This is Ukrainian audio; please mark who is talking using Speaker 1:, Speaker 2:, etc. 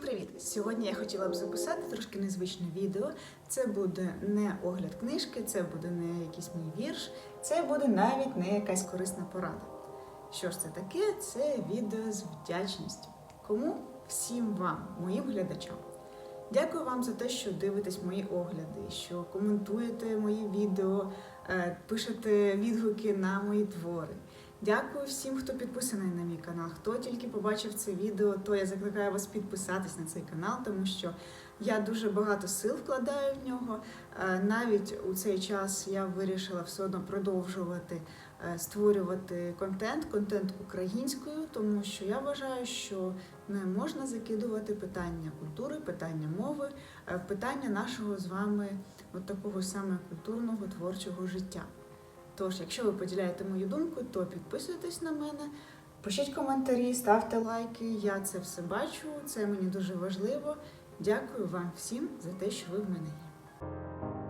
Speaker 1: привіт! Сьогодні я хотіла б записати трошки незвичне відео. Це буде не огляд книжки, це буде не якийсь мій вірш, це буде навіть не якась корисна порада. Що ж це таке? Це відео з вдячністю. Кому? Всім вам, моїм глядачам. Дякую вам за те, що дивитесь мої огляди, що коментуєте мої відео, е, пишете відгуки на мої твори. Дякую всім, хто підписаний на мій канал. Хто тільки побачив це відео, то я закликаю вас підписатись на цей канал, тому що я дуже багато сил вкладаю в нього. Е, Навіть у цей час я вирішила все одно продовжувати е, створювати контент, контент українською, тому що я вважаю, що не можна закидувати питання культури, питання мови, е, питання нашого з вами от такого саме культурного творчого життя. Тож, якщо ви поділяєте мою думку, то підписуйтесь на мене, пишіть коментарі, ставте лайки. Я це все бачу, це мені дуже важливо. Дякую вам всім за те, що ви в мене є.